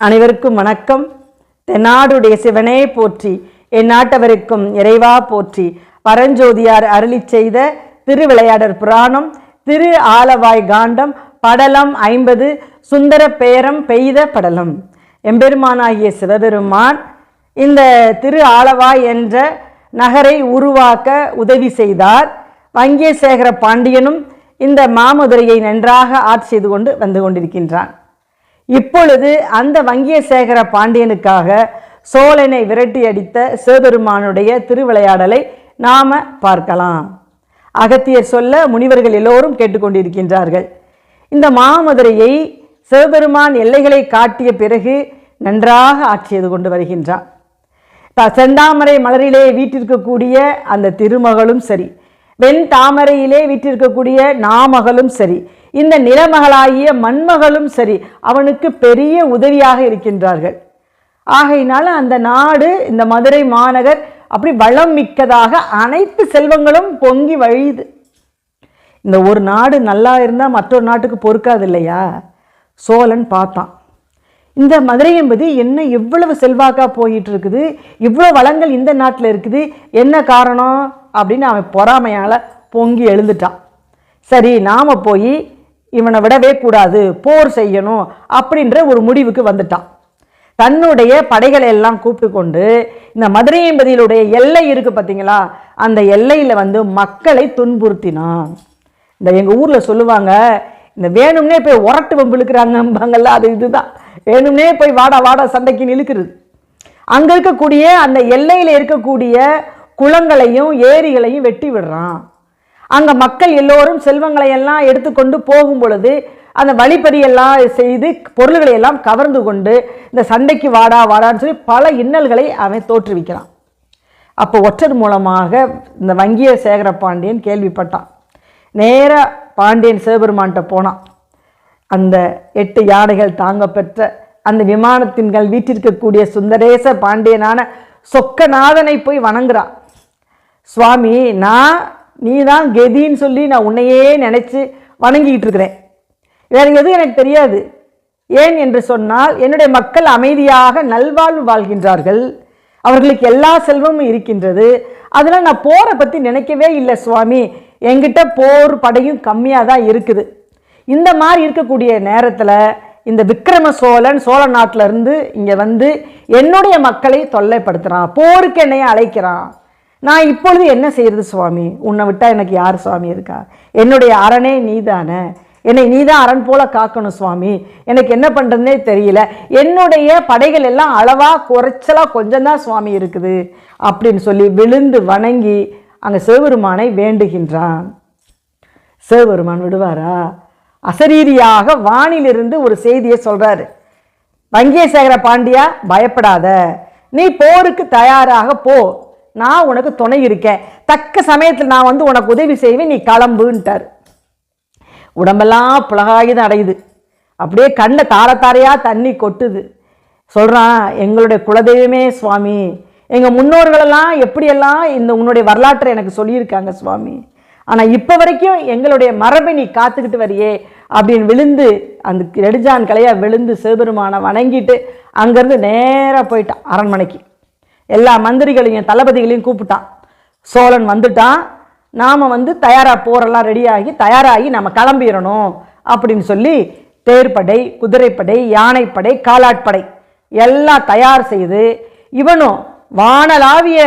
அனைவருக்கும் வணக்கம். தென்னாடுடைய சிவனே போற்றி என் நாட்டவருக்கும் இறைவா போற்றி. பரஞ்சோதியார் அருளிச் செய்த திருவிளையாடற் புராணம் திரு ஆலவாய் காண்டம் படலம் ஐம்பது சுந்தர பேரம் பெய்த படலம். எம்பெருமானாகிய சிவபெருமான் இந்த திரு ஆலவாய் என்ற நகரை உருவாக்க உதவி செய்தார். வங்கியசேகர பாண்டியனும் இந்த மாமதுரையை நன்றாக ஆட்சி செய்து கொண்டு வந்து கொண்டிருக்கின்றான். இப்பொழுது அந்த வங்கியசேகர பாண்டியனுக்காக சோழனை விரட்டி அடித்த சிவபெருமானுடைய திருவிளையாடலை நாம பார்க்கலாம். அகத்தியர் சொல்ல முனிவர்கள் எல்லோரும் கேட்டுக்கொண்டிருக்கின்றார்கள். இந்த மாமதுரையை சிவபெருமான் எல்லைகளை காட்டிய பிறகு நன்றாக ஆட்சி செய்து கொண்டு வருகின்றான். செந்தாமரை மலரிலே வீட்டிற்கக்கூடிய அந்த திருமகளும் சரி வெண் தாமரையிலே வீட்டிற்கக்கூடிய நாமகளும் சரி இந்த நிலமகளாகிய மண்மகளும் சரி அவனுக்கு பெரிய உதவியாக இருக்கின்றார்கள். ஆகையினால அந்த நாடு இந்த மதுரை மாநகர் அப்படி வளம் மிக்கதாக அனைத்து செல்வங்களும் பொங்கி வழியுது. இந்த ஒரு நாடு நல்லா இருந்தால் மற்றொரு நாட்டுக்கு பொறுக்காது இல்லையா? சோழன் பார்த்தான். இந்த மதுரை என்பது என்ன எவ்வளவு செல்வாக்காக போயிட்டு இருக்குது இவ்வளோ வளங்கள் இந்த நாட்டில் இருக்குது? என்ன காரணம்? அப்படின்னு அவன் பொறாமையால் பொங்கி எழுந்துட்டான். சரி நாம் போய் இவனை விடவே கூடாது போர் செய்யணும் அப்படின்ற ஒரு முடிவுக்கு வந்துட்டான். தன்னுடைய படைகளை எல்லாம் கூப்பிட்டு கொண்டு இந்த மதுரை எல்லை இருக்கு பார்த்தீங்களா அந்த எல்லையில் வந்து மக்களை துன்புறுத்தினான். இந்த எங்கள் ஊரில் சொல்லுவாங்க இந்த வேணும்னே போய் உரட்டு வம்பு இழுக்கிறாங்கம்பாங்கல்ல அது இதுதான். வேணும்னே போய் வாடா வாடா சண்டைக்கு இழுக்கிறது. அங்கே இருக்கக்கூடிய அந்த எல்லையில் இருக்கக்கூடிய குளங்களையும் ஏரிகளையும் வெட்டி விடுறான். அங்கே மக்கள் எல்லோரும் செல்வங்களை எல்லாம் எடுத்துக்கொண்டு போகும் பொழுது அந்த வழிப்பறியெல்லாம் செய்து பொருள்களை எல்லாம் கவர்ந்து கொண்டு இந்த சண்டைக்கு வாடா வாடான்னு சொல்லி பல இன்னல்களை அவன் தோற்றுவிக்கிறான். அப்போ ஒற்றர் மூலமாக இந்த வங்கிய சேகர பாண்டியன் கேள்விப்பட்டான். நேராக பாண்டியன் சிவபெருமான்கிட்ட போனான். அந்த எட்டு யானைகள் தாங்க பெற்ற அந்த விமானத்தின்கள் வீட்டிற்கக்கூடிய சுந்தரேச பாண்டியனான சொக்கநாதனை போய் வணங்குறான். சுவாமி நான் நீ தான் கெதின்னு சொல்லி நான் உன்னையே நினச்சி வணங்கிக்கிட்டு இருக்கிறேன் வேறு எதுவும் எனக்கு தெரியாது. ஏன் என்று சொன்னால் என்னுடைய மக்கள் அமைதியாக நல்வாழ்வு வாழ்கின்றார்கள். அவர்களுக்கு எல்லா செல்வமும் இருக்கின்றது. அதனால் நான் போரை பற்றி நினைக்கவே இல்லை சுவாமி. என்கிட்ட போர் படையும் கம்மியாக தான் இருக்குது. இந்த மாதிரி இருக்கக்கூடிய நேரத்தில் இந்த விக்ரம சோழன் சோழ நாட்டிலருந்து இங்கே வந்து என்னுடைய மக்களை தொல்லைப்படுத்துகிறான் போருக்கு என்னைய அழைக்கிறான். நான் இப்பொழுது என்ன செய்கிறது சுவாமி? உன்னை விட்டால் எனக்கு யார் சுவாமி இருக்கா? என்னுடைய அரணே நீதானே? என்னை நீதான் அரண் போல காக்கணும் சுவாமி. எனக்கு என்ன பண்ணுறதுனே தெரியல. என்னுடைய படைகள் எல்லாம் அளவாக குறைச்சலா கொஞ்சம் தான் சுவாமி இருக்குது. அப்படின்னு சொல்லி விழுந்து வணங்கி அங்கே சிவபெருமானை வேண்டுகின்றான். சிவபெருமான் விடுவாரா? அசரீரியாக வானிலிருந்து ஒரு செய்தியை சொல்கிறாரு வங்கியசேகர பாண்டியா பயப்படாத. நீ போருக்கு தயாராக போ. நான் உனக்கு துணை இருக்கேன். தக்க சமயத்தில் நான் வந்து உனக்கு உதவி செய்வேன் நீ கிளம்புன்ட்டார். உடம்பெல்லாம் புலகாயுதம் அடையுது. அப்படியே கண்ணை தார தண்ணி கொட்டுது. சொல்கிறான் எங்களுடைய குலதெய்வமே சுவாமி. எங்கள் முன்னோர்களெல்லாம் எப்படியெல்லாம் இந்த உன்னுடைய வரலாற்றை எனக்கு சொல்லியிருக்காங்க சுவாமி. ஆனால் இப்போ வரைக்கும் எங்களுடைய மரபை நீ காத்துக்கிட்டு வரியே அப்படின்னு விழுந்து அந்த நெடுஞ்சான் கலையாக விழுந்து சிவபெருமானை வணங்கிட்டு அங்கேருந்து நேராக போயிட்டான் அரண்மனைக்கு. எல்லா மந்திரிகளையும் தளபதிகளையும் கூப்பிட்டான். சோழன் வந்துட்டான். நாம் வந்து தயாராக போரெல்லாம் ரெடியாகி தயாராகி நம்ம கிளம்பிடணும் அப்படின்னு சொல்லி தேர்ப்படை குதிரைப்படை யானைப்படை காலாட்படை எல்லாம் தயார் செய்து இவனும் வானலாவிய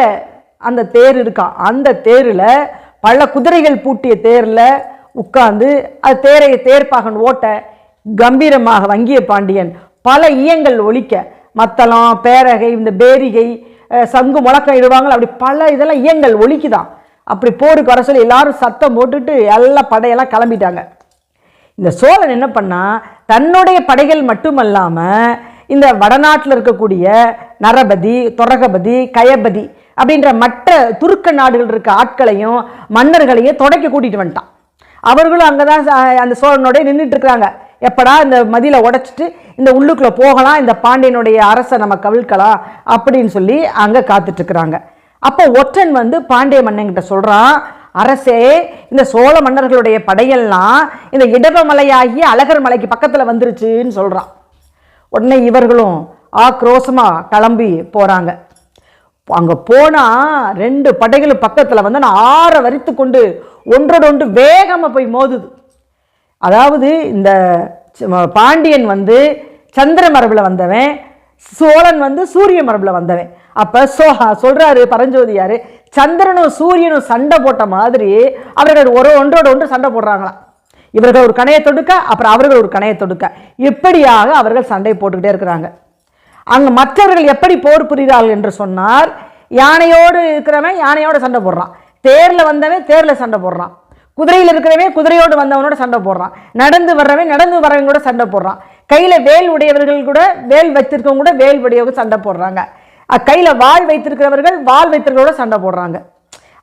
அந்த தேர் இருக்கான் அந்த தேரில் பல குதிரைகள் பூட்டிய தேரில் உட்கார்ந்து அது தேரை தேர்ப்பாகன் ஓட்ட கம்பீரமாக வங்கிய பாண்டியன் பல ஈயங்கள் ஒழிக்க மத்தளம் பேரகை இந்த பேரிகை சங்கு முழக்கம் இடுவாங்க அப்படி பல இதெல்லாம் இயங்கல் ஒழிக்குதான். அப்படி போருக்கு வர சொல்லி எல்லாரும் சத்தம் போட்டுட்டு எல்லா படையெல்லாம் கிளம்பிட்டாங்க. இந்த சோழன் என்ன பண்ணால் தன்னுடைய படைகள் மட்டுமல்லாமல் இந்த வடநாட்டில் இருக்கக்கூடிய நரபதி தொடகபதி கயபதி அப்படின்ற மற்ற துருக்க நாடுகள் இருக்க ஆட்களையும் மன்னர்களையும் தொடக்கி கூட்டிகிட்டு வந்துட்டான். அவர்களும் அங்கே தான் அந்த சோழனுடைய நின்றுட்டு இருக்கிறாங்க எப்படா இந்த மதியில் உடைச்சிட்டு இந்த உள்ளுக்குள்ளே போகலாம் இந்த பாண்டியனுடைய அரசை நம்ம கவிழ்க்கலாம் அப்படின்னு சொல்லி அங்கே காத்துட்ருக்குறாங்க அப்போ ஒற்றன் வந்து பாண்டிய மன்னன்கிட்ட சொல்கிறான் அரசே இந்த சோழ மன்னர்களுடைய படையெல்லாம் இந்த இடவமலையாகிய அழகர் மலைக்கு பக்கத்தில் வந்துருச்சுன்னு சொல்கிறான் உடனே இவர்களும் ஆக்ரோஷமாக கிளம்பி போகிறாங்க அங்கே போனால் ரெண்டு படைகளும் பக்கத்தில் வந்து நான் ஆற வரித்து கொண்டு ஒன்றோடொன்று வேகமாக போய் மோதுது. அதாவது இந்த ச- பாண்டியன் வந்து சந்திர மரபில் வந்தவன் சோழன் வந்து சூரிய மரபில் வந்தவன். அப்போ சோ சொல்கிறாரு பரஞ்சோதியார் சந்திரனும் சூரியனும் சண்டை போட்ட மாதிரி அவர்கள் ஒரு ஒன்றோட ஒன்று சண்டை போடுறாங்களாம். இவர்கள் ஒரு கணையை தொடுக்க அப்புறம் அவர்கள் ஒரு கணையை தொடுக்க. இப்படியாக அவர்கள் சண்டை போட்டுக்கிட்டே இருக்கிறாங்க. அங்கே மற்றவர்கள் எப்படி போர் புரிகிறார்கள் என்று சொன்னால் யானையோடு இருக்கிறவன் யானையோடு சண்டை போடுறான். தேரில் வந்தவன் தேரில் சண்டை போடுறான். குதிரையில் இருக்கிறவன் குதிரையோடு வந்தவனோட சண்டை போடுறான். நடந்து வர்றவன் நடந்து வர்றவன் கூட சண்டை போடுறான். கையில் வேல் உடையவர்கள் கூட வேல் வைத்திருக்கவங்க கூட வேல் உடையவங்க சண்டை போடுறாங்க. கையில் வாள் வைத்திருக்கிறவர்கள் வாள் வைத்திருக்கிறவங்களோட சண்டை போடுறாங்க.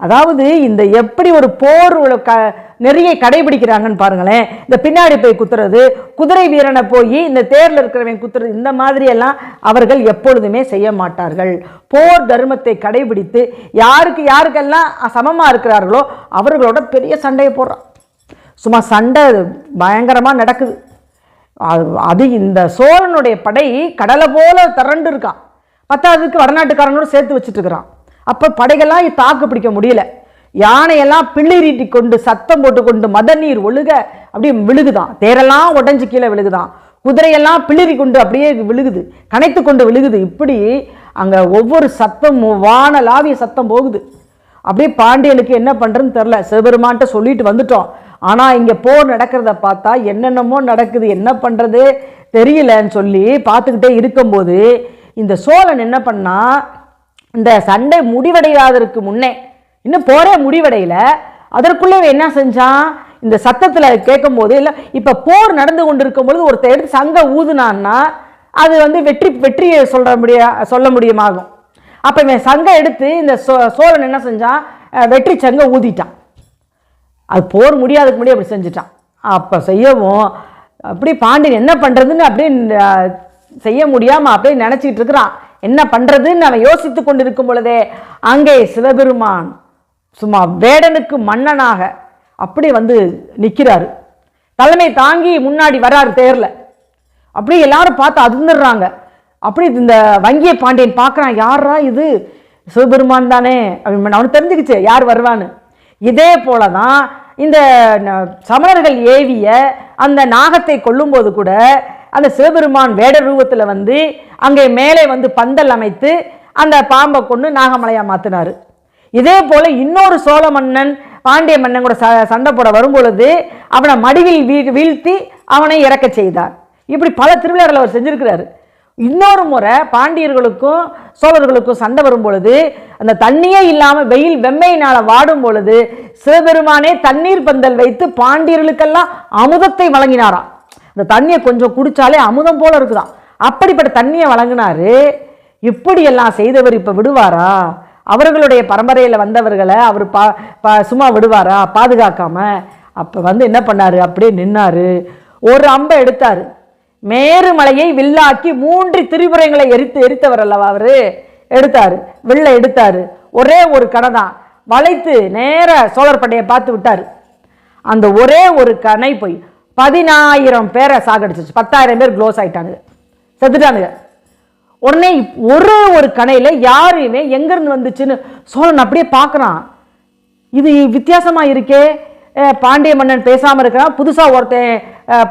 அதாவது இந்த எப்படி ஒரு போர் உள்ள க நிறைய கடைபிடிக்கிறாங்கன்னு பாருங்களேன். இந்த பின்னாடி போய் குத்துறது குதிரை வீரனை போய் இந்த தேரில் இருக்கிறவன் குத்துறது இந்த மாதிரியெல்லாம் அவர்கள் எப்பொழுதுமே செய்ய மாட்டார்கள். போர் தர்மத்தை கடைபிடித்து யாருக்கு யாருக்கெல்லாம் சமமாக இருக்கிறார்களோ அவர்களோட பெரிய சண்டையை போடுறான். சும்மா சண்டை பயங்கரமாக நடக்குது. அது- அது இந்த சோழனுடைய படை கடலை போல திரண்டு இருக்கான் பத்தாவதுக்கு வடநாட்டுக்காரனோடு சேர்த்து வச்சுட்டு இருக்கிறான். அப்போ படைகள்லாம் தாக்கு பிடிக்க முடியல. யானையெல்லாம் பிள்ளிரீட்டி கொண்டு சத்தம் போட்டு கொண்டு மத நீர் ஒழுக அப்படியே விழுகுதான். தேரெல்லாம் உடஞ்சி கீழே விழுகுதான். குதிரையெல்லாம் பிளிரி கொண்டு அப்படியே விழுகுது. கனைத்து கொண்டு விழுகுது. இப்படி அங்கே ஒவ்வொரு சத்தம் வானலாவிய சத்தம் போகுது. அப்படியே பாண்டியனுக்கு என்ன பண்ணுறதுன்னு தெரில சிவபெருமான்ட்ட சொல்லிட்டு வந்துட்டோம். ஆனால் இங்கே போர் நடக்கிறத பார்த்தா என்னென்னமோ நடக்குது. என்ன பண்ணுறது தெரியலன்னு சொல்லி பார்த்துக்கிட்டே இருக்கும்போது இந்த சோழன் என்ன பண்ணால் இந்த சண்டை முடிவடையாததற்கு முன்னே இன்னும் போரே முடிவடையில். அதற்குள்ளே என்ன செஞ்சான்? இந்த சத்தத்தில் கேட்கும்போது இல்லை இப்போ போர் நடந்து கொண்டு இருக்கும் பொழுது ஒருத்தர் எடுத்து சங்க ஊதுனான்னா அது வந்து வெற்றி வெற்றியை சொல்ற முடிய சொல்ல முடியுமாகும். அப்போ இவன் சங்கம் எடுத்து இந்த சோ சோழன் என்ன செஞ்சான்? வெற்றி சங்க ஊதிட்டான். அது போர் முடியாதுக்கு முன்னாடி அப்படி செஞ்சுட்டான். அப்போ செய்யவும் அப்படி பாண்டியன் என்ன பண்ணுறதுன்னு அப்படியே செய்ய முடியாமல் அப்படியே நினச்சிட்டு இருக்கிறான். என்ன பண்ணுறதுன்னு அவன் யோசித்து கொண்டு இருக்கும் பொழுதே அங்கே சிவபெருமான் சும்மா வேடனுக்கு மன்னனாக அப்படி வந்து நிற்கிறாரு தலைமை தாங்கி முன்னாடி வராரு தேரில். அப்படியே எல்லாரும் பார்த்து அதிர்ந்துடுறாங்க. அப்படி இந்த வங்கிய பாண்டியன் பார்க்குறான் யாரா இது? சிவபெருமான் தானே? அப்படின்னு அவனுக்கு தெரிஞ்சுக்கிச்சு யார் வருவான்னு? இதே போல தான் இந்த ந- சமணர்கள் ஏவிய அந்த நாகத்தை கொல்லும்போது கூட அந்த சிவபெருமான் வேட ரூபத்தில் வந்து அங்கே மேலே வந்து பந்தல் அமைத்து அந்த பாம்பை கொண்டு நாகமலையாக மாற்றினார் இதே போல இன்னொரு சோழ மன்னன் பாண்டிய மன்னன் கூட ச சண்டை போட வரும்பொழுது அவனை மடிவில் வீ வீழ்த்தி அவனை இறக்க செய்தார். இப்படி பல திருவிழாக்களை அவர் செஞ்சிருக்கிறாரு. இன்னொரு முறை பாண்டியர்களுக்கும் சோழர்களுக்கும் சண்டை வரும் பொழுது அந்த தண்ணியே இல்லாமல் வெயில் வெம்மையினால் வாடும் பொழுது சிவபெருமானே தண்ணீர் பந்தல் வைத்து பாண்டியர்களுக்கெல்லாம் அமுதத்தை வழங்கினாராம் அந்த தண்ணியை கொஞ்சம் குடித்தாலே அமுதம் போல இருக்குதான் அப்படிப்பட்ட தண்ணியை வழங்கினாரு. இப்படியெல்லாம் செய்தவர் இப்போ விடுவாரா? அவர்களுடைய பரம்பரையில் வந்தவர்களை அவர் பா பா சும்மா விடுவாரா? பாதுகாக்காமல் அப்போ வந்து என்ன பண்ணாரு? அப்படியே நின்னார். ஒரு அம்பை எடுத்தாரு. மேருமலையை வில்லாக்கி மூன்று திரிபுரங்களை எரித்து எரித்தவர் அல்லவா அவர்? எடுத்தார். வில்ல எடுத்தார். ஒரே ஒரு கடை தான் வளைத்து நேர சோழர் பண்டையை பார்த்து விட்டார். அந்த ஒரே ஒரு கணை போய் பதினாயிரம் பேரை சாகடிச்சிச்சு. பத்தாயிரம் பேர் க்ளோஸ் ஆயிட்டானுங்க. செத்துட்டானுங்க. உடனே ஒரு ஒரு கணையில் யாரையுமே எங்கேருந்து வந்துச்சுன்னு சோழன் அப்படியே பார்க்குறான். இது வித்தியாசமாக இருக்கே. பாண்டிய மன்னன் பேசாமல் இருக்கிறான். புதுசாக ஒருத்தன்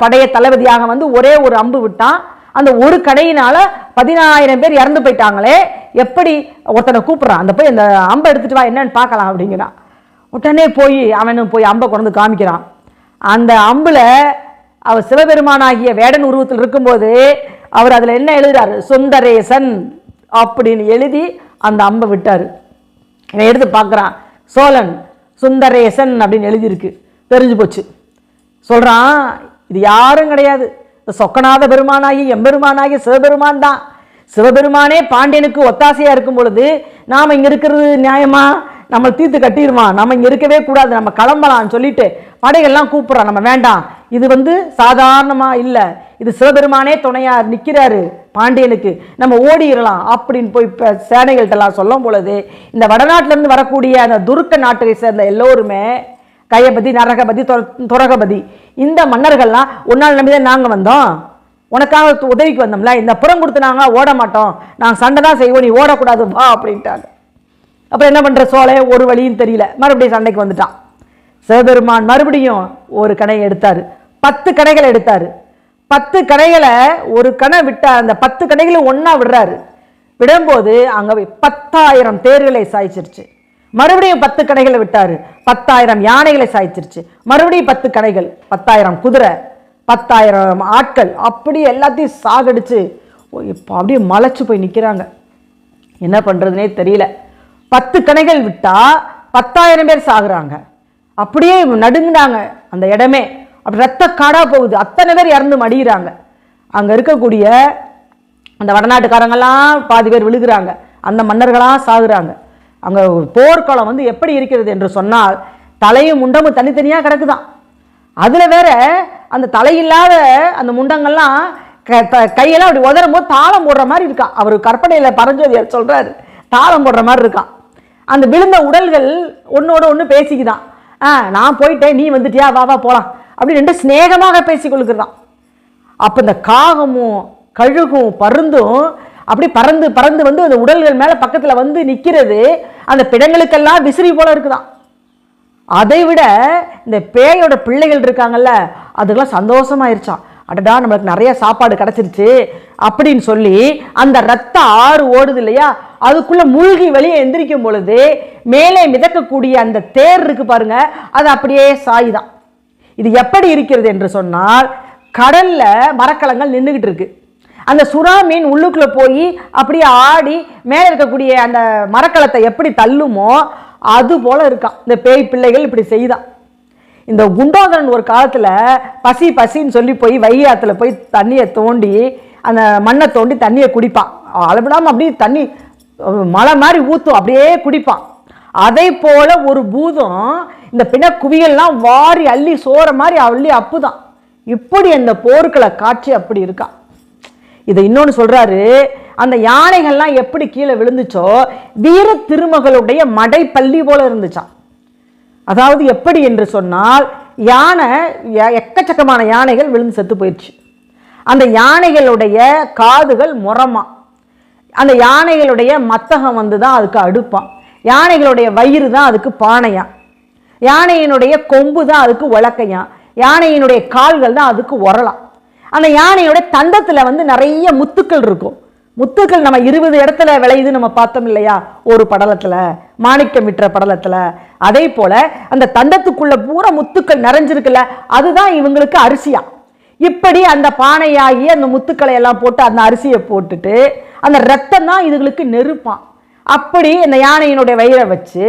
படைய தளபதியாக வந்து ஒரே ஒரு அம்பு விட்டான். அந்த ஒரு கடையினால் பதினாயிரம் பேர் இறந்து போயிட்டாங்களே. எப்படி ஒருத்தனை கூப்பிட்றான்? அந்த போய் அந்த அம்பை எடுத்துகிட்டு வா என்னன்னு பார்க்கலாம் அப்படிங்கிறான். உடனே போய் அவனும் போய் அம்பை கொண்டு வந்து காமிக்கிறான். அந்த அம்பில் அவர் சிவபெருமானாகிய வேடன் உருவத்தில் இருக்கும்போது அவர் அதில் என்ன எழுதுறாரு? சுந்தரேசன் அப்படின்னு எழுதி அந்த அம்பை விட்டார். இவன் எடுத்து பார்க்குறான். சோழன் சுந்தரேசன் அப்படின்னு எழுதியிருக்கு. தெரிஞ்சு போச்சு. சொல்கிறான் இது யாரும் கிடையாது. இந்த சொக்கநாத பெருமானாகி எம்பெருமானாகி சிவபெருமான் தான். சிவபெருமானே பாண்டியனுக்கு ஒத்தாசையாக இருக்கும் பொழுது நாம் இங்கே இருக்கிறது நியாயமா? நம்ம தீர்த்து கட்டிடுமா? நம்ம இங்கே இருக்கவே கூடாது. நம்ம கிளம்பலாம்னு சொல்லிட்டு படைகள்லாம் கூப்பிட்றான். நம்ம வேண்டாம். இது வந்து சாதாரணமாக இல்லை. இது சிவபெருமானே துணையாக நிற்கிறாரு பாண்டியனுக்கு. நம்ம ஓடிடலாம் அப்படின்னு போய் இப்போ சேனைகள்கிட்டலாம் சொல்லும் பொழுது இந்த வடநாட்டிலேருந்து வரக்கூடிய அந்த துருக்க நாட்டை சேர்ந்த எல்லோருமே கையபதி நரகபதி துரகபதி இந்த மன்னர்கள்லாம் உன்னால் நம்பி தான் நாங்கள் வந்தோம். உனக்காக உதவிக்கு வந்தோம்ல இந்த புறம் கொடுத்துனாங்க ஓட மாட்டோம். நாங்கள் சண்டை தான் செய்வோம் நீ ஓடக்கூடாது வா அப்படின்ட்டாங்க. அப்புறம் என்ன பண்ணுற சோலை ஒரு வழியும் தெரியல. மறுபடியும் சண்டைக்கு வந்துட்டான். சிவபெருமான் மறுபடியும் ஒரு கணையை எடுத்தார். பத்து கணைகளை எடுத்தார். பத்து கடைகளை ஒரு கணை விட்டார் அந்த பத்து கடைகளை ஒன்றா விடுறாரு. விடும்போது அங்கே பத்தாயிரம் தேர்களை சாய்ச்சிருச்சு. மறுபடியும் பத்து கடைகளை விட்டார். பத்தாயிரம் யானைகளை சாய்ச்சிருச்சு. மறுபடியும் பத்து கடைகள் பத்தாயிரம் குதிரை பத்தாயிரம் ஆட்கள் அப்படி எல்லாத்தையும் சாகடிச்சு ஓ, இப்போ அப்படியே மலைச்சு போய் நிற்கிறாங்க என்ன பண்ணுறதுனே தெரியல. பத்து கணைகள் விட்டால் பத்தாயிரம் பேர் சாகுறாங்க. அப்படியே நடுங்கினாங்க அந்த இடமே. அப்படி ரத்த காடாக போகுது. அத்தனை பேர் இறந்து மடிகிறாங்க அங்கே இருக்கக்கூடிய அந்த வடநாட்டுக்காரங்கெல்லாம் பாதி பேர் விழுகிறாங்க. அந்த மன்னர்களாக சாகுறாங்க. அங்கே போர்க்களம் வந்து எப்படி இருக்கிறது என்று சொன்னால் தலையும் முண்டமும் தனித்தனியாக கிடக்குதான். அதில் வேற அந்த தலையில்லாத அந்த முண்டங்கள்லாம் க- த- கையெல்லாம் அப்படி உதறும் போது தாளம் போடுற மாதிரி இருக்கான். அவர் கற்பனையில் பரஞ்சோதியார் சொல்கிறாரு தாளம் போடுற மாதிரி இருக்கான். அந்த விழுந்த உடல்கள் ஒன்றோட ஒன்று பேசிக்குதான். ஆ நான் போயிட்டேன். நீ வந்துட்டியா? வா வா போகலாம் அப்படி ரெண்டு சிநேகமாக பேசிக்கொள்கிறான் அப்போ இந்த காகமும் கழுகும் பருந்தும் அப்படி பறந்து பறந்து வந்து அந்த உடல்கள் மேலே பக்கத்தில் வந்து நிற்கிறது அந்த பிடங்களுக்கெல்லாம் விசிறி போல இருக்குதாம். அதை விட இந்த பேயோட பிள்ளைகள் இருக்காங்கல்ல அதுக்கெல்லாம் சந்தோஷமாயிருச்சான் அடடா நம்மளுக்கு நிறைய சாப்பாடு கிடச்சிருச்சு அப்படின்னு சொல்லி அந்த ரத்த ஆறு ஓடுது இல்லையா? அதுக்குள்ளே மூழ்கி வெளியே எந்திரிக்கும் பொழுது மேலே மிதக்கக்கூடிய அந்த தேர் இருக்குது பாருங்கள் அது அப்படியே சாயுதான் இது எப்படி இருக்கிறது என்று சொன்னால் கடலில் மரக்கலங்கள் நின்றுக்கிட்டு இருக்கு. அந்த சுறா மீன் உள்ளுக்குள்ளே போய் அப்படியே ஆடி மேலே இருக்கக்கூடிய அந்த மரக்கலத்தை எப்படி தள்ளுமோ அது போல் இருக்கான். இந்த பேய் பிள்ளைகள் இப்படி செய்தான். இந்த குண்டோதரன் ஒரு காலத்தில் பசி பசின்னு சொல்லி போய் வையாத்துல போய் தண்ணியை தோண்டி அந்த மண்ணை தோண்டி தண்ணியை குடிப்பான். அளவிடாமல் அப்படியே தண்ணி மழை மாதிரி ஊற்றும் அப்படியே குடிப்பான். அதே போல் ஒரு பூதம் இந்த பிண குவியல்லாம் வாரி அள்ளி சோற மாதிரி அள்ளி அப்புதான். இப்படி அந்த போர்க்கள காட்சி அப்படி இருக்கா? இதை இன்னொன்று சொல்கிறாரு அந்த யானைகள்லாம் எப்படி கீழே விழுந்துச்சோ வீர திருமகளுடைய மடைப்பள்ளி போல இருந்துச்சாம். அதாவது எப்படி என்று சொன்னால் யானை எக்கச்சக்கமான யானைகள் விழுந்து செத்து போயிடுச்சு. அந்த யானைகளுடைய காதுகள் முரமா அந்த யானைகளுடைய மத்தகம் வந்து தான் அதுக்கு அடுப்பான் யானைகளுடைய வயிறு தான் அதுக்கு பானையாம். யானையினுடைய கொம்பு தான் அதுக்கு உலக்கையாம் யானையினுடைய கால்கள் தான் அதுக்கு உரலாம் அந்த யானையோட தந்தத்தில் வந்து நிறைய முத்துக்கள் இருக்கும். முத்துக்கள் நம்ம இருபது இடத்துல விளையுது நம்ம பார்த்தோம் இல்லையா? ஒரு படலத்தில் மாணிக்கம் விட்டுற படலத்தில். அதே போல அந்த தண்டத்துக்குள்ளே பூரா முத்துக்கள் நிறைஞ்சிருக்குல்ல அதுதான் இவங்களுக்கு அரிசியா? இப்படி அந்த பானையாகி அந்த முத்துக்களை எல்லாம் போட்டு அந்த அரிசியை போட்டுட்டு அந்த ரத்தம் தான் இதுகளுக்கு நெருப்பான் அப்படி இந்த யானையினுடைய வயிறை வச்சு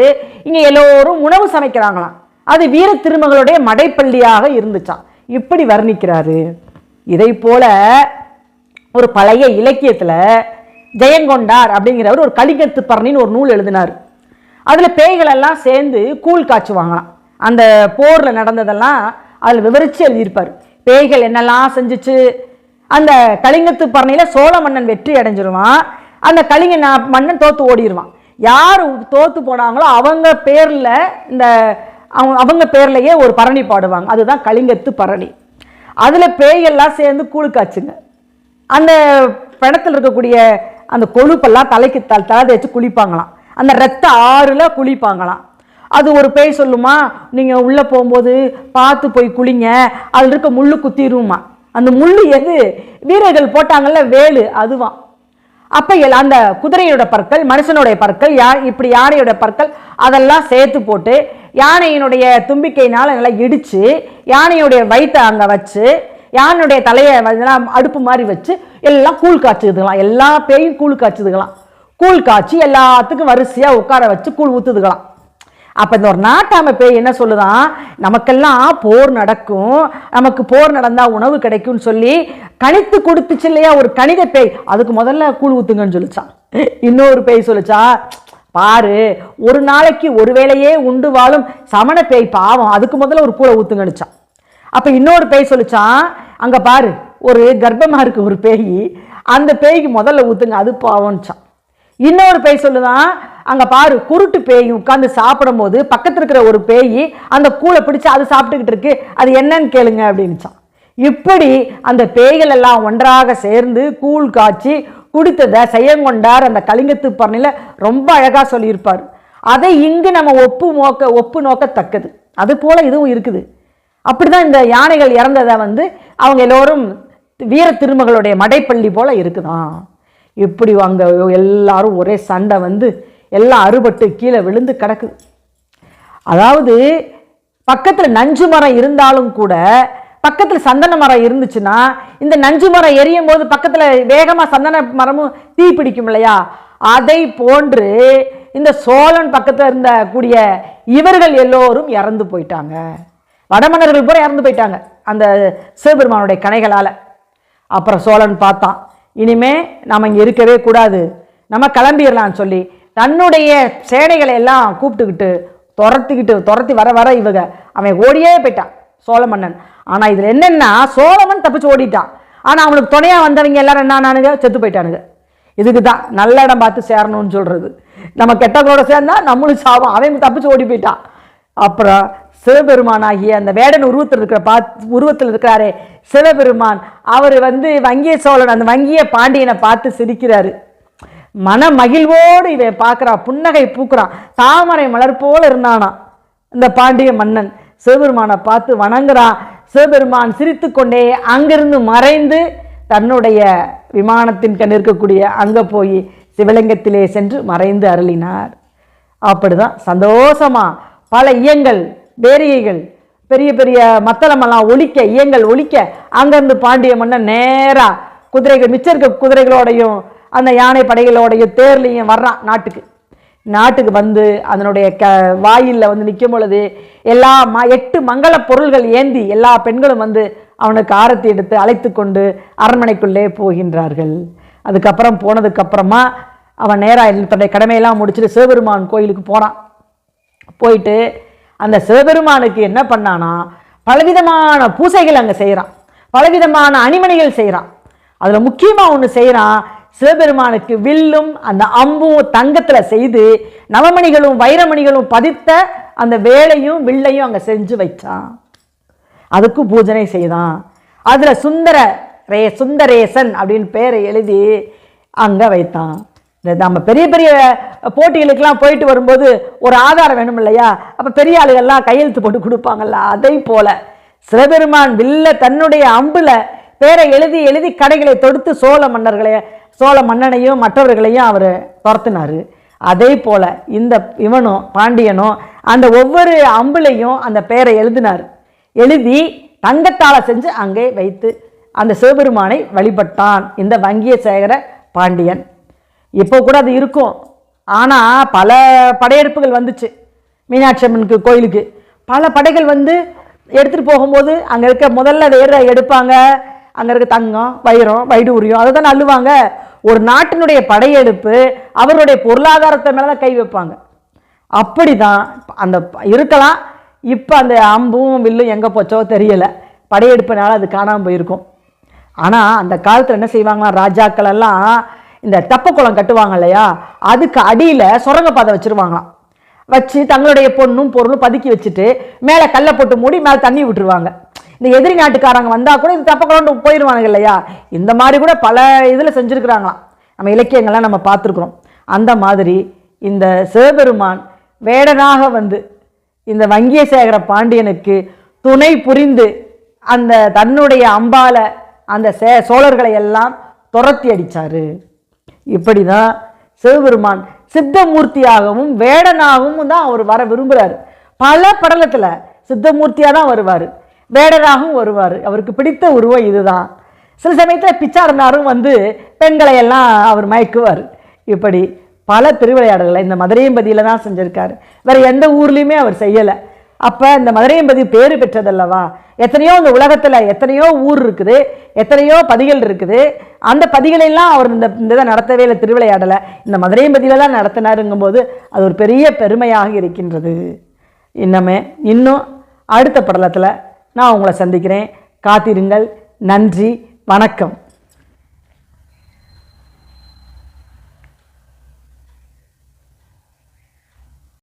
இங்கே எல்லோரும் உணவு சமைக்கிறாங்களாம். அது வீர திருமகளுடைய மடைப்பள்ளியாக இருந்துச்சாம். இப்படி வர்ணிக்கிறாரு. இதை போல ஒரு பழைய இலக்கியத்தில் ஜெயங்கொண்டார் அப்படிங்கிறவர் ஒரு கலிங்கத்து பரணின்னு ஒரு நூல் எழுதினார். அதில் பேய்கள் எல்லாம் சேர்ந்து கூழ் காய்ச்சுவாங்களாம். அந்த போரில் நடந்ததெல்லாம் அதில் விவரித்து எழுதியிருப்பார். பேய்கள் என்னெல்லாம் செஞ்சுச்சு? அந்த கலிங்கத்து பரணியில் சோழ மன்னன் வெற்றி அடைஞ்சிருவான். அந்த கலிங்க மன்னன் தோத்து ஓடிடுவான் யார் தோத்து போனாங்களோ அவங்க பேரில் இந்த அவங்க அவங்க பேர்லையே ஒரு பரணி பாடுவாங்க. அதுதான் கலிங்கத்து பரணி. அதில் பேயெல்லாம் சேர்ந்து கூழு காய்ச்சுங்க அந்த பிணத்தில் இருக்கக்கூடிய அந்த கொழுப்பெல்லாம் தலைக்கு த தலை தேய்ச்சி குளிப்பாங்களாம். அந்த ரத்த ஆறில் குளிப்பாங்களாம். அது ஒரு பேய் சொல்லுமா நீங்கள் உள்ளே போகும்போது பார்த்து போய் குளிங்க. அதில் இருக்க முள்ளு குத்திருமா. அந்த முள்ளு எது? வீரர்கள் போட்டாங்கல்ல வேலு அதுவான் அப்போ எல் அந்த குதிரையோட பற்கள் மனுஷனுடைய பற்கள் யா இப்படி யானையோட பற்கள் அதெல்லாம் சேர்த்து போட்டு யானையினுடைய தும்பிக்கையினால் நல்லா இடித்து யானையுடைய வயிற்றை அங்கே வச்சு யானையுடைய தலையை இதெல்லாம் அடுப்பு மாதிரி வச்சு எல்லாம் கூழ் காய்ச்சுதுங்களாம். எல்லா பேயும் கூழ் காய்ச்சுதுங்களாம். கூழ் காய்ச்சி எல்லாத்துக்கும் வரிசையாக உட்கார வச்சு கூழ் ஊற்றுதுக்கலாம் அப்போ இந்த ஒரு நாட்டாம பேய் என்ன சொல்லுதான் நமக்கெல்லாம் போர் நடக்கும். நமக்கு போர் நடந்தால் உணவு கிடைக்கும்னு சொல்லி கணித்து கொடுத்துச்சு இல்லையா ஒரு கணித பேய்? அதுக்கு முதல்ல கூழ் ஊத்துங்கன்னு சொல்லிச்சான் இன்னொரு பேய் சொல்லிச்சா பாரு ஒரு நாளைக்கு ஒரு வேளையே உண்டு வாழும் சமண பேய் பாவம் அதுக்கு முதல்ல ஒரு கூழை ஊற்றுங்கன்னுச்சான் அப்போ இன்னொரு பேய் சொல்லிச்சான் அங்கே பாரு ஒரு கர்ப்பமாக இருக்கு ஒரு பேய் அந்த பேய்க்கு முதல்ல ஊற்றுங்க அது பாவம்னுச்சான் இன்னொரு பேய் சொல்லுதான் அங்கே பாரு குருட்டு பேய் உட்காந்து சாப்பிடும் போது பக்கத்தில் இருக்கிற ஒரு பேய் அந்த கூளை பிடிச்சி அது சாப்பிட்டுக்கிட்டு இருக்கு. அது என்னன்னு கேளுங்க அப்படின்னுச்சான். இப்படி அந்த பேய்கள் எல்லாம் ஒன்றாக சேர்ந்து கூழ் காய்ச்சி குடித்ததை செய்யங்கொண்டார் அந்த கலிங்கத்து பரணில ரொம்ப அழகாக சொல்லியிருப்பார். அதை இங்கு நம்ம ஒப்பு நோக்க ஒப்பு நோக்கத்தக்கது அது போல் இதுவும் இருக்குது. அப்படிதான் இந்த யானைகள் இறந்ததை வந்து அவங்க எல்லோரும் வீர திருமகளுடைய மடைப்பள்ளி போல் இருக்குதான். இப்படி அங்கே எல்லாரும் ஒரே சண்டை வந்து எல்லாம் அறுபட்டு கீழே விழுந்து கிடக்குது அதாவது பக்கத்தில் நஞ்சு மரம் இருந்தாலும் கூட பக்கத்தில் சந்தன மரம் இருந்துச்சுன்னா இந்த நஞ்சு மரம் எரியும் போது பக்கத்தில் வேகமாக சந்தன மரமும் தீ பிடிக்கும் இல்லையா? அதை போன்று இந்த சோழன் பக்கத்தில் இருந்த கூடிய இவர்கள் எல்லோரும் இறந்து போயிட்டாங்க. வடமன்னர்கள் பூரா இறந்து போயிட்டாங்க அந்த சிவபெருமானுடைய கணைகளால். அப்புறம் சோழன் பார்த்தான் இனிமே நம்ம இங்கே இருக்கவே கூடாது. நம்ம கிளம்பிடலாம்னு சொல்லி தன்னுடைய சேனைகளை எல்லாம் கூப்பிட்டுக்கிட்டு துரத்திக்கிட்டு துரத்தி வர வர இவங்க அவன் ஓடியே போயிட்டான் சோழ மன்னன். ஆனால் இதில் என்னென்னா சோழமன் தப்பிச்சு ஓடிட்டான். ஆனால் அவனுக்கு துணையாக வந்தவங்க எல்லாரும் என்ன ஆனானுங்க? செத்து போயிட்டானுங்க. இதுக்கு தான் நல்ல இடம் பார்த்து சேரணும்னு சொல்கிறது நம்ம கெட்டவங்களோட சேர்ந்தா நம்மளும் சாவோம். அவன் தப்பிச்சு ஓடி போயிட்டான். அப்புறம் சிவபெருமானாகிய அந்த வேடன் உருவத்தில் இருக்கிற பா உருவத்தில் இருக்கிறாரே சிவபெருமான் அவர் வந்து வங்கிய சோழன் அந்த வங்கிய பாண்டியனை பார்த்து சிரிக்கிறாரு. மன மகிழ்வோடு இவன் பார்க்குறான் புன்னகை பூக்குறான் தாமரை மலர் போல இருந்தானா இந்த பாண்டிய மன்னன். சிவபெருமானை பார்த்து வணங்குறான் சிவபெருமான் சிரித்துக்கொண்டே அங்கிருந்து மறைந்து தன்னுடைய விமானத்தின் கண் இருக்கக்கூடிய அங்கே போய் சிவலிங்கத்திலே சென்று மறைந்து அருளினார். அப்படிதான் சந்தோஷமாக பல இயங்கள் வேரிகைகள் பெரிய பெரிய மத்தளமெல்லாம் ஒழிக்க இயங்கள் ஒழிக்க அங்கேருந்து பாண்டிய மன்னன் நேராக குதிரைகள் மிச்சம் இருக்க குதிரைகளோடையும் அந்த யானை படைகளோடைய தேர்லையும் வர்றான் நாட்டுக்கு. நாட்டுக்கு வந்து அதனுடைய க வாயிலில் வந்து நிற்கும் பொழுது எல்லா ம எட்டு மங்கள பொருள்கள் ஏந்தி எல்லா பெண்களும் வந்து அவனுக்கு ஆரத்தி எடுத்து அழைத்து கொண்டு அரண்மனைக்குள்ளே போகின்றார்கள். அதுக்கப்புறம் போனதுக்கப்புறமா அவன் நேராக தன்னுடைய கடமையெல்லாம் முடிச்சுட்டு சிவபெருமான் கோயிலுக்கு போனான் போயிட்டு அந்த சிவபெருமானுக்கு என்ன பண்ணானா பலவிதமான பூசைகள் அங்கே செய்கிறான் பலவிதமான அணிமணிகள் செய்கிறான் அதில் முக்கியமாக ஒன்று செய்கிறான் சிவபெருமானுக்கு வில்லும் அந்த அம்பும் தங்கத்தில் செய்து நவமணிகளும் வைரமணிகளும் பதித்த அந்த வேலையும் வில்லையும் அங்கே செஞ்சு வைச்சான். அதுக்கு பூஜனை செய்தான். அதில் சுந்தர ரே சுந்தரேசன் அப்படின்னு பேரை எழுதி அங்கே வைத்தான். இந்த நம்ம பெரிய பெரிய போட்டிகளுக்கெல்லாம் போயிட்டு வரும்போது ஒரு ஆதாரம் வேணும் இல்லையா? அப்போ பெரிய ஆளுகள்லாம் கையெழுத்து போட்டு கொடுப்பாங்கல்ல அதை போல. சிவபெருமான் வில்ல தன்னுடைய அம்புல பேரை எழுதி எழுதி கடைகளை தொடுத்து சோழ மன்னர்களை சோழ மன்னனையும் மற்றவர்களையும் அவர் துரத்துனார். அதே போல் இந்த இவனும் பாண்டியனும் அந்த ஒவ்வொரு அம்புலையும் அந்த பேரை எழுதினார். எழுதி தங்கத்தால் செஞ்சு அங்கே வைத்து அந்த சிவபெருமானை வழிபட்டான் இந்த வங்கிய சேகர பாண்டியன். இப்போ கூட அது இருக்கும். ஆனால் பல படையெடுப்புகள் வந்துச்சு. மீனாட்சி அம்மனுக்கு கோயிலுக்கு. பல படைகள் வந்து எடுத்துகிட்டு போகும்போது அங்கே இருக்க முதல்ல வேற எடுப்பாங்க. அங்கே இருக்க தங்கம் வைரம் வைடூரியம் அதை தான் அள்ளுவாங்க. ஒரு நாட்டினுடைய படையெடுப்பு அவருடைய பொருளாதாரத்தை மேலே தான் கை வைப்பாங்க. அப்படி தான் அந்த இருக்கலாம். இப்போ அந்த அம்பும் வில்லும் எங்கே போச்சோ தெரியலை. படையெடுப்புனால அது காணாமல் போயிருக்கும். ஆனால் அந்த காலத்தில் என்ன செய்வாங்களா ராஜாக்கள் எல்லாம் இந்த தெப்பக்குளம் கட்டுவாங்க இல்லையா? அதுக்கு அடியில் சுரங்கப்பாதை வச்சுருவாங்களாம். வச்சு தங்களுடைய பொண்ணும் பொருளும் பதுக்கி வச்சுட்டு மேலே கல்லை போட்டு மூடி மேலே தண்ணி விட்டுருவாங்க. இந்த எதிரி நாட்டுக்காரங்க வந்தால் கூட இது தெப்பக்குளம் போயிடுவானுங்க இல்லையா? இந்த மாதிரி கூட பல இதில் செஞ்சுருக்கிறாங்களாம். நம்ம இலக்கியங்கள்லாம் நம்ம பார்த்துருக்குறோம். அந்த மாதிரி இந்த சிவபெருமான் வேடனாக வந்து இந்த வங்கியசேகர பாண்டியனுக்கு துணை புரிந்து அந்த தன்னுடைய அம்பால அந்த சே சோழர்களை எல்லாம் துரத்தி அடித்தார் இப்படி தான் சிவபெருமான் சித்தமூர்த்தியாகவும் வேடனாகவும் தான் அவர் வர விரும்புகிறார் பல படலத்தில் சித்தமூர்த்தியாக தான் வருவார். வேடராகவும் வருவார். அவருக்கு பிடித்த உருவம் இதுதான். சில சமயத்தில் பிச்சாடனாரும் வந்து பெண்களை எல்லாம் அவர் மயக்குவார். இப்படி பல திருவிளையாடல்களை இந்த மதுரையம்பதியில் தான் செஞ்சுருக்கார். வேறு எந்த ஊர்லேயுமே அவர் செய்யலை. அப்போ இந்த மதுரையம்பதி பேர் பெற்றதல்லவா? எத்தனையோ இந்த உலகத்தில் எத்தனையோ ஊர் இருக்குது எத்தனையோ பதிகள் இருக்குது. அந்த பதிகளெல்லாம் அவர் இந்த இந்த இதை நடத்தவே இல்லை திருவிளையாடலை. இந்த மதுரையம்பதியில் தான் நடத்தினாருங்கும்போது அது ஒரு பெரிய பெருமையாக இருக்கின்றது. இன்னமே இன்னும் அடுத்த படலத்தில் நான் உங்களை சந்திக்கிறேன். காத்திருங்கள். நன்றி. வணக்கம்.